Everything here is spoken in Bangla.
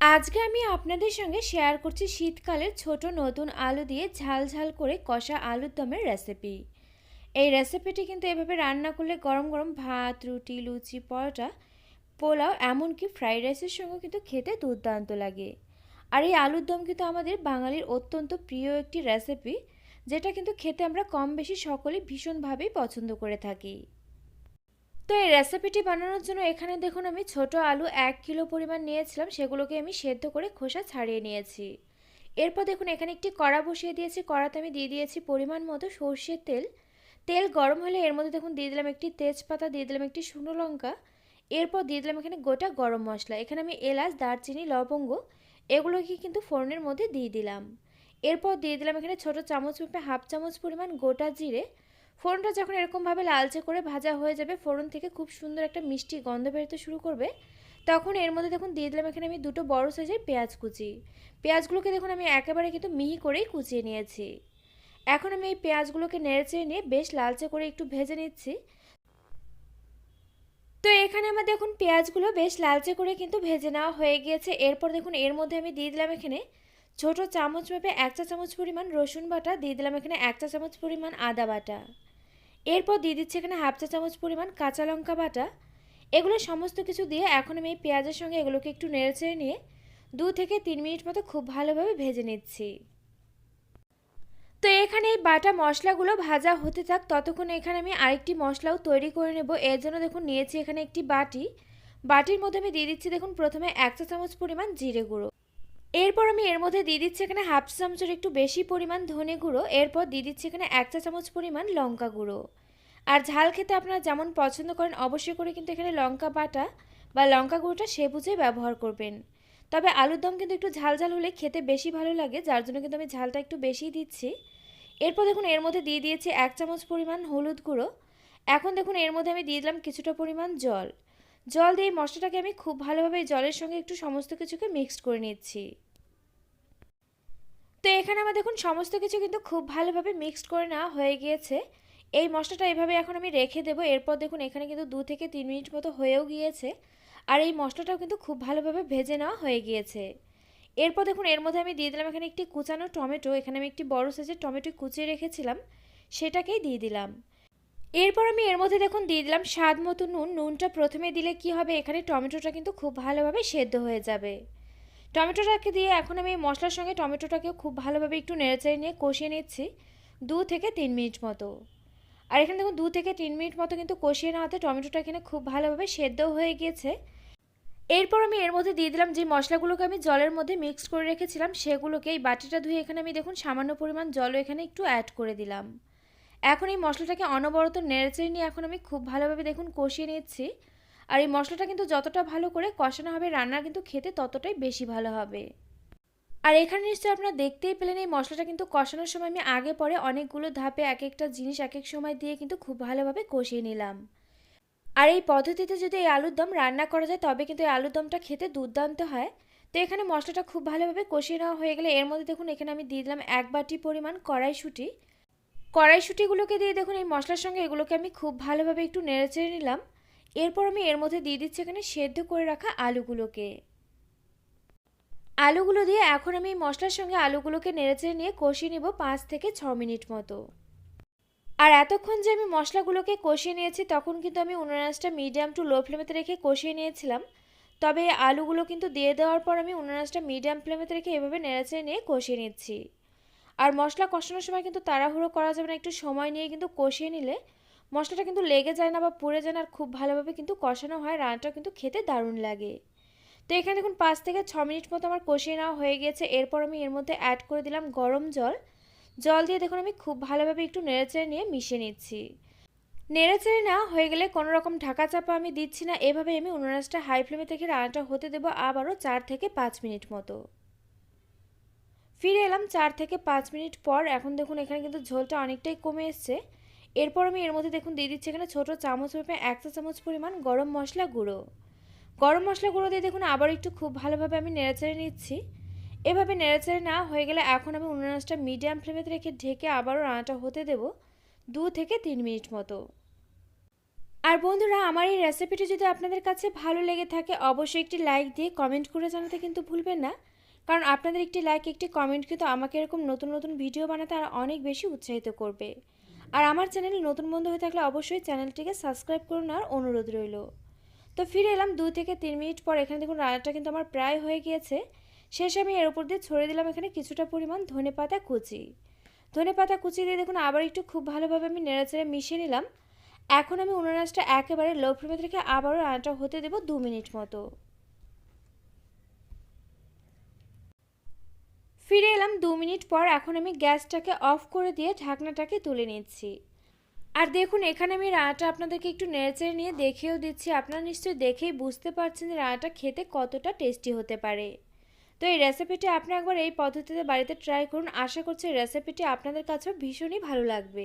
আজকে আমি আপনাদের সঙ্গে শেয়ার করছি শীতকালের ছোট নতুন আলু দিয়ে ঝাল ঝাল করে কষা আলুর দমের রেসিপি এই রেসিপিটি কিন্তু এভাবে রান্না করলে গরম গরম ভাত, রুটি, লুচি, পরোটা, পোলাও এমনকি ফ্রাইড রাইসের সঙ্গে কিন্তু খেতে দুর্দান্ত লাগে। আর এই আলুর দম কিন্তু আমাদের বাঙালির অত্যন্ত প্রিয় একটি রেসিপি যেটা কিন্তু খেতে আমরা কম বেশি সকলেই ভীষণভাবেই পছন্দ করে থাকি। তো এই রেসিপিটি বানানোর জন্য এখানে দেখুন আমি ছোট আলু এক কিলো পরিমাণ নিয়েছিলাম, সেগুলোকে আমি সেদ্ধ করে খোসা ছাড়িয়ে নিয়েছি। এরপর দেখুন এখানে একটি কড়া বসিয়ে দিয়েছি, কড়াতে আমি দিয়ে দিয়েছি পরিমাণ মতো সর্ষের তেল। তেল গরম হলে এর মধ্যে দেখুন দিয়ে দিলাম একটি তেজপাতা, দিয়ে দিলাম একটি শুকনো লঙ্কা। এরপর দিয়ে দিলাম এখানে গোটা গরম মশলা। এখানে আমি এলাচ, দারচিনি, লবঙ্গ এগুলোকে কিন্তু ফোড়নের মধ্যে দিয়ে দিলাম। এরপর দিয়ে দিলাম এখানে ছোট চামচ মেপে হাফ চামচ পরিমাণ গোটা জিরে। ফোড়নটা যখন এরকমভাবে লালচে করে ভাজা হয়ে যাবে, ফোড়ন থেকে খুব সুন্দর একটা মিষ্টি গন্ধ বেরোতে শুরু করবে, তখন এর মধ্যে দেখুন দিয়ে দিলাম এখানে আমি দুটো বড় সাইজের পেঁয়াজ কুচি। পেঁয়াজগুলোকে দেখুন আমি একেবারে কিন্তু মিহি করেই কুচিয়ে নিয়েছি। এখন আমি এই পেঁয়াজগুলোকে নেড়েচেড়ে নিয়ে বেশ লালচে করে একটু ভেজে নিচ্ছি। তো এখানে আমার দেখুন পেঁয়াজগুলো বেশ লালচে করে কিন্তু ভেজে নেওয়া হয়ে গিয়েছে। এরপর দেখুন এর মধ্যে আমি দিয়ে দিলাম এখানে ছোট চামচ মেপে এক চা চামচ পরিমাণ রসুন বাটা, দিয়ে দিলাম এখানে এক চা চামচ পরিমাণ আদা বাটা। এরপর দিয়ে দিচ্ছি এখানে হাফ চা চামচ পরিমাণ কাঁচা লঙ্কা বাটা। এগুলো সমস্ত কিছু দিয়ে এখন আমি এই পেঁয়াজের সঙ্গে এগুলোকে একটু নেড়েচেড়ে নিয়ে দু থেকে তিন মিনিট মতো খুব ভালোভাবে ভেজে নিচ্ছি। তো এখানে এই বাটা মশলাগুলো ভাজা হতে থাক, ততক্ষণ এখানে আমি আরেকটি মশলাও তৈরি করে নেব। এর জন্য দেখুন নিয়েছি এখানে একটি বাটি। বাটির মধ্যে আমি দিয়ে দিচ্ছি দেখুন প্রথমে এক চা চামচ পরিমাণ জিরে গুঁড়ো। এরপর আমি এর মধ্যে দিয়ে দিচ্ছি এখানে হাফ চামচের একটু বেশি পরিমাণ ধনে গুঁড়ো, এরপর দিয়ে দিচ্ছি এখানে এক চা চামচ পরিমাণ লঙ্কা গুঁড়ো। আর ঝাল খেতে আপনারা যেমন পছন্দ করেন, অবশ্যই করে কিন্তু এখানে লঙ্কা বাটা বা লঙ্কা গুঁড়োটা সে বুঝে ব্যবহার করবেন। তবে আলুর দম কিন্তু একটু ঝাল ঝাল হলে খেতে বেশি ভালো লাগে, যার জন্য কিন্তু আমি ঝালটা একটু বেশিই দিচ্ছি। এরপর দেখুন, এর মধ্যে দিয়ে দিয়েছি এক চামচ পরিমাণ হলুদ গুঁড়ো। এখন দেখুন, এর মধ্যে আমি দিয়ে দিলাম কিছুটা পরিমাণ জল। জল দিয়ে মশলাটাকে আমি খুব ভালোভাবে জলের সঙ্গে একটু সমস্ত কিছুকে মিক্সড করে নিচ্ছি। তো এখানে আমার দেখুন সমস্ত কিছু কিন্তু খুব ভালোভাবে মিক্সড করে নেওয়া হয়ে গিয়েছে। এই মশলাটা এভাবে এখন আমি রেখে দেবো। এরপর দেখুন এখানে কিন্তু দু থেকে তিন মিনিট মতো হয়েও গিয়েছে। আর এই মশলাটাও কিন্তু খুব ভালোভাবে ভেজে নেওয়া হয়ে গিয়েছে। এরপর দেখুন এর মধ্যে আমি দিয়ে দিলাম এখানে একটি কুচানো টমেটো। এখানে আমি একটি বড় সাইজের টমেটো কুচিয়ে রেখেছিলাম। সেটাকেই দিয়ে দিলাম। এরপর আমি এর মধ্যে দেখুন দিয়ে দিলাম স্বাদ মতো নুন। নুনটা প্রথমে দিলে কি হবে? এখানে টমেটোটা কিন্তু খুব ভালোভাবে সেদ্ধ হয়ে যাবে। টমেটোটাকে দিয়ে এখন আমি মশলার সঙ্গে টমেটোটাকেও খুব ভালোভাবে একটু নেড়েচেড়ে নিয়ে কষিয়ে নিচ্ছি দু থেকে তিন মিনিট মতো। আর এখানে দেখুন দু থেকে তিন মিনিট মতো কিন্তু কষিয়ে নেওয়াতে টমেটোটা এখানে খুব ভালোভাবে সেদ্ধ হয়ে গিয়েছে। এরপর আমি এর মধ্যে দিয়ে দিলাম যে মশলাগুলোকে আমি জলের মধ্যে মিক্স করে রেখেছিলাম, সেগুলোকে এই বাটিটা ধুয়ে এখানে আমি দেখুন সামান্য পরিমাণ জলও এখানে একটু অ্যাড করে দিলাম। এখন এই মশলাটাকে অনবরত নেড়েচেড়ে নিয়ে এখন আমি খুব ভালোভাবে দেখুন কষিয়ে নিচ্ছি। আর এই মশলাটা কিন্তু যতটা ভালো করে কষানো হবে, রান্না কিন্তু খেতে ততটাই বেশি ভালো হবে। আর এখানে নিশ্চয়ই আপনারা দেখতেই পেলেন এই মশলাটা কিন্তু কষানোর সময় আমি আগে পরে অনেকগুলো ধাপে এক একটা জিনিস এক এক সময় দিয়ে কিন্তু খুব ভালোভাবে কষিয়ে নিলাম। আর এই পদ্ধতিতে যদি এই আলুর দম রান্না করা যায়, তবে কিন্তু এই আলুর দমটা খেতে দুর্দান্ত হয়। তো এখানে মশলাটা খুব ভালোভাবে কষিয়ে নেওয়া হয়ে গেলে এর মধ্যে দেখুন এখানে আমি দিয়ে দিলাম এক বাটি পরিমাণ কড়াইশুঁটি। কড়াইশুঁটিগুলোকে দিয়ে দেখুন, এই মশলার সঙ্গে এগুলোকে আমি খুব ভালোভাবে একটু নেড়েচেড়ে নিলাম। এরপর আমি এর মধ্যে দিয়ে দিচ্ছি এখানে সেদ্ধ করে রাখা আলুগুলোকে। আলুগুলো দিয়ে এখন আমি মশলার সঙ্গে আলুগুলোকে নেড়েচেড়ে নিয়ে কষিয়ে নেব পাঁচ থেকে ছ মিনিট মতো। আর এতক্ষণ যে আমি মশলাগুলোকে কষিয়ে নিয়েছি, তখন কিন্তু আমি উনানাসটা মিডিয়াম টু লো ফ্লেমেতে রেখে কষিয়ে নিয়েছিলাম। তবে আলুগুলো কিন্তু দিয়ে দেওয়ার পর আমি উনানাসটা মিডিয়াম ফ্লেমেতে রেখে এভাবে নেড়েচেড়ে নিয়ে কষিয়ে নিচ্ছি। আর মশলা কষানোর সময় কিন্তু তাড়াহুড়ো করা যাবে না, একটু সময় নিয়ে কিন্তু কষিয়ে নিলে মশলাটা কিন্তু লেগে যায় না বা পুড়ে যায় না, আর খুব ভালোভাবে কিন্তু কষানো হয় রান্নাটা কিন্তু খেতে দারুণ লাগে। তো এখানে দেখুন পাঁচ থেকে ছ মিনিট মতো আমার কষিয়ে নেওয়া হয়ে গিয়েছে এরপর আমি এর মধ্যে অ্যাড করে দিলাম গরম জল। জল দিয়ে দেখুন আমি খুব ভালোভাবে একটু নেড়েচেড়ে নিয়ে মিশিয়ে নিচ্ছি। নেড়েচেড়ে না হয়ে গেলে কোনো রকম ঢাকা চাপা আমি দিচ্ছি না এভাবে আমি উনারাসটা হাই ফ্লেমে থেকে রান্নাটা হতে দেবো আবারও চার থেকে পাঁচ মিনিট মতো। ফিরে এলাম চার থেকে পাঁচ মিনিট পর। এখন দেখুন, এখানে কিন্তু ঝোলটা অনেকটাই কমে এসছে। এরপর আমি এর মধ্যে দেখুন দিয়ে দিচ্ছি এখানে ছোটো চামচ মেপে এক চা চামচ পরিমাণ গরম মশলা গুঁড়ো। গরম মশলা গুঁড়ো দিয়ে দেখুন আবার একটু খুব ভালোভাবে আমি নেড়েচেড়ে নিচ্ছি। এভাবে নেড়েচেড়ে না হয়ে গেলে এখন আমি উনানাসটা মিডিয়াম ফ্লেমেতে রেখে ঢেকে আবারও রান্নাটা হতে দেব দু থেকে তিন মিনিট মতো। আর বন্ধুরা, আমার এই রেসিপিটি যদি আপনাদের কাছে ভালো লেগে থাকে, অবশ্যই একটি লাইক দিয়ে কমেন্ট করে জানাতে কিন্তু ভুলবেন না। কারণ আপনাদের একটি লাইক একটি কমেন্ট কিন্তু আমাকে এরকম নতুন নতুন ভিডিও বানাতে আর অনেক বেশি উৎসাহিত করবে। আর আমার চ্যানেল নতুন বন্ধু হয়ে থাকলে অবশ্যই চ্যানেলটিকে সাবস্ক্রাইব করুন আর অনুরোধ রইল। তো ফিরে এলাম দু থেকে তিন মিনিট পর, এখানে দেখুন রান্নাটা কিন্তু আমার প্রায় হয়ে গিয়েছে। শেষে আমি এর উপর দিয়ে ছড়িয়ে দিলাম এখানে কিছুটা পরিমাণ ধনে পাতা কুচি। ধনে পাতা কুচি দিয়ে দেখুন আবার একটু খুব ভালোভাবে আমি নেড়েচেড়ে মিশিয়ে নিলাম। এখন আমি উনুন আঁচটা একেবারে লো ফ্লেমে রেখে আবারও রান্নাটা হতে দেবো দু মিনিট মতো। ফিরে এলাম দু মিনিট পর এখন আমি গ্যাসটাকে অফ করে দিয়ে ঢাকনাটাকে তুলে নিচ্ছি। আর দেখুন, এখানে আমি রাঁটা আপনাদেরকে একটু নেড়েচেড়ে নিয়ে দেখেও দিচ্ছি। আপনারা নিশ্চয়ই দেখেই বুঝতে পারছেন যে রাঁটা খেতে কতটা টেস্টি হতে পারে। তো এই রেসিপিটি আপনি একবার এই পদ্ধতিতে বাড়িতে ট্রাই করুন। আশা করছি রেসিপিটি আপনাদের কাছেও ভীষণই ভালো লাগবে।